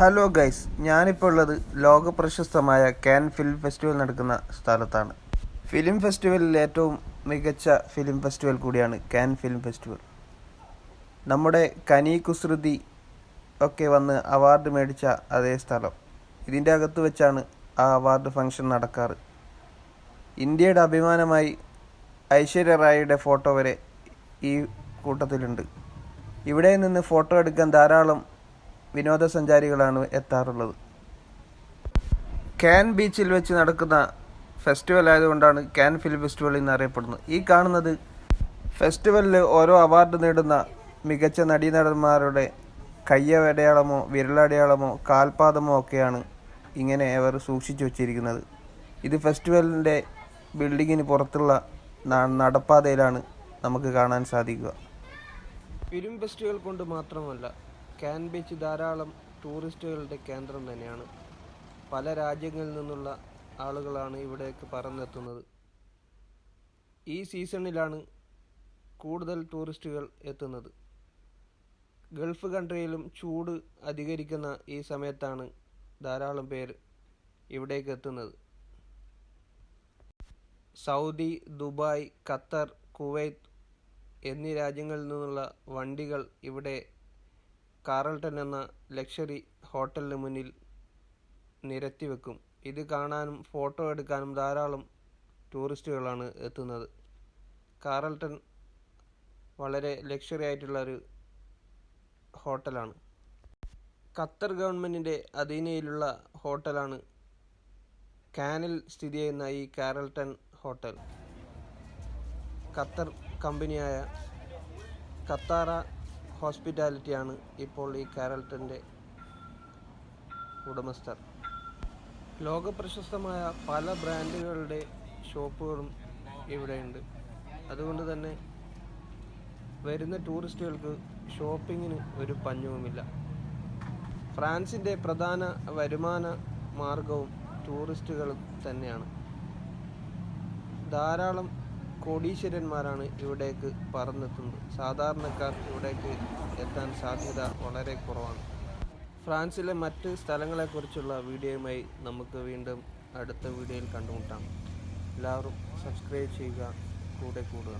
Hello guys ഞാനിപ്പോൾ ഉള്ളത് ലോക പ്രശസ്തമായ കാൻ ഫിലിം ഫെസ്റ്റിവൽ നടക്കുന്ന സ്ഥലത്താണ്. ഫിലിം ഫെസ്റ്റിവലിൽ ഏറ്റവും മികച്ച ഫിലിം ഫെസ്റ്റിവൽ കൂടിയാണ് കാൻ ഫിലിം ഫെസ്റ്റിവൽ നമ്മുടെ കനി കുസൃതി ഒക്കെ വന്ന് അവാർഡ് മേടിച്ച അതേ സ്ഥലം. ഇതിന്റെ അകത്ത് വെച്ചാണ് ആ അവാർഡ് ഫംഗ്ഷൻ നടക്കാറ്. ഇന്ത്യയുടെ അഭിമാനമായി ഐശ്വര്യ റായിയുടെ ഫോട്ടോ വരെ ഈ കൂട്ടത്തിലുണ്ട്. ഇവിടെ നിന്ന് ഫോട്ടോ എടുക്കാൻ ധാരാളം വിനോദസഞ്ചാരികളാണ് എത്താറുള്ളത്. ക്യാൻ ബീച്ചിൽ വെച്ച് നടക്കുന്ന ഫെസ്റ്റിവൽ ആയതുകൊണ്ടാണ് ക്യാൻ ഫിലിം ഫെസ്റ്റിവൽ എന്നറിയപ്പെടുന്നത്. ഈ കാണുന്നത് ഫെസ്റ്റിവലിൽ ഓരോ അവാർഡ് നേടുന്ന മികച്ച നടീനടന്മാരുടെ കയ്യടയാളമോ വിരലടയാളമോ കാൽപാദമോ ഒക്കെയാണ് ഇങ്ങനെ അവർ സൂക്ഷിച്ചു വച്ചിരിക്കുന്നത്. ഇത് ഫെസ്റ്റിവലിന്റെ ബിൽഡിങ്ങിന് പുറത്തുള്ള നടപ്പാതയിലാണ് നമുക്ക് കാണാൻ സാധിക്കുക. ഫിലിം ഫെസ്റ്റിവൽ കൊണ്ട് മാത്രമല്ല കാൻ ബീച്ച് ധാരാളം ടൂറിസ്റ്റുകളുടെ കേന്ദ്രം തന്നെയാണ്. പല രാജ്യങ്ങളിൽ നിന്നുള്ള ആളുകളാണ് ഇവിടേക്ക് പറന്നെത്തുന്നത്. ഈ സീസണിലാണ് കൂടുതൽ ടൂറിസ്റ്റുകൾ എത്തുന്നത്. ഗൾഫ് കൺട്രിയിലും ചൂട് അധികരിക്കുന്ന ഈ സമയത്താണ് ധാരാളം പേർ ഇവിടേക്ക് എത്തുന്നത്. സൗദി ദുബായ് ഖത്തർ കുവൈത്ത് എന്നീ രാജ്യങ്ങളിൽ നിന്നുള്ള വണ്ടികൾ ഇവിടെ കാറൽട്ടൺ എന്ന ലക്ഷറി ഹോട്ടലിന് മുന്നിൽ നിരത്തി വെക്കും. ഇത് കാണാനും ഫോട്ടോ എടുക്കാനും ധാരാളം ടൂറിസ്റ്റുകളാണ് എത്തുന്നത്. കാറൽട്ടൺ വളരെ ലക്ഷറി ആയിട്ടുള്ള ഒരു ഹോട്ടലാണ്. ഖത്തർ ഗവൺമെന്റിന്റെ അധീനയിലുള്ള ഹോട്ടലാണ് കാനിൽ സ്ഥിതി ചെയ്യുന്ന ഈ കാരൽട്ടൺ ഹോട്ടൽ. ഖത്തർ കമ്പനിയായ ഖത്താറ ഹോസ്പിറ്റാലിറ്റിയാണ് ഇപ്പോൾ ഈ കാരൽട്ടന്റെ ഉടമസ്ഥർ. ലോകപ്രശസ്തമായ പല ബ്രാൻഡുകളുടെ ഷോപ്പുകളും ഇവിടെയുണ്ട്. അതുകൊണ്ട് തന്നെ വരുന്ന ടൂറിസ്റ്റുകൾക്ക് ഷോപ്പിങ്ങിന് ഒരു പഞ്ഞവുമില്ല. ഫ്രാൻസിന്റെ പ്രധാന വരുമാന മാർഗവും ടൂറിസ്റ്റുകൾ തന്നെയാണ്. ധാരാളം കോടീശ്വരന്മാരാണ് ഇവിടേക്ക് പറന്നെത്തുന്നത്. സാധാരണക്കാർ ഇവിടേക്ക് എത്താൻ സാധ്യത വളരെ കുറവാണ്. ഫ്രാൻസിലെ മറ്റ് സ്ഥലങ്ങളെക്കുറിച്ചുള്ള വീഡിയോയുമായി നമുക്ക് വീണ്ടും അടുത്ത വീഡിയോയിൽ കണ്ടുമുട്ടാം. എല്ലാവരും സബ്സ്ക്രൈബ് ചെയ്യുക. കൂടെ കൂടുക.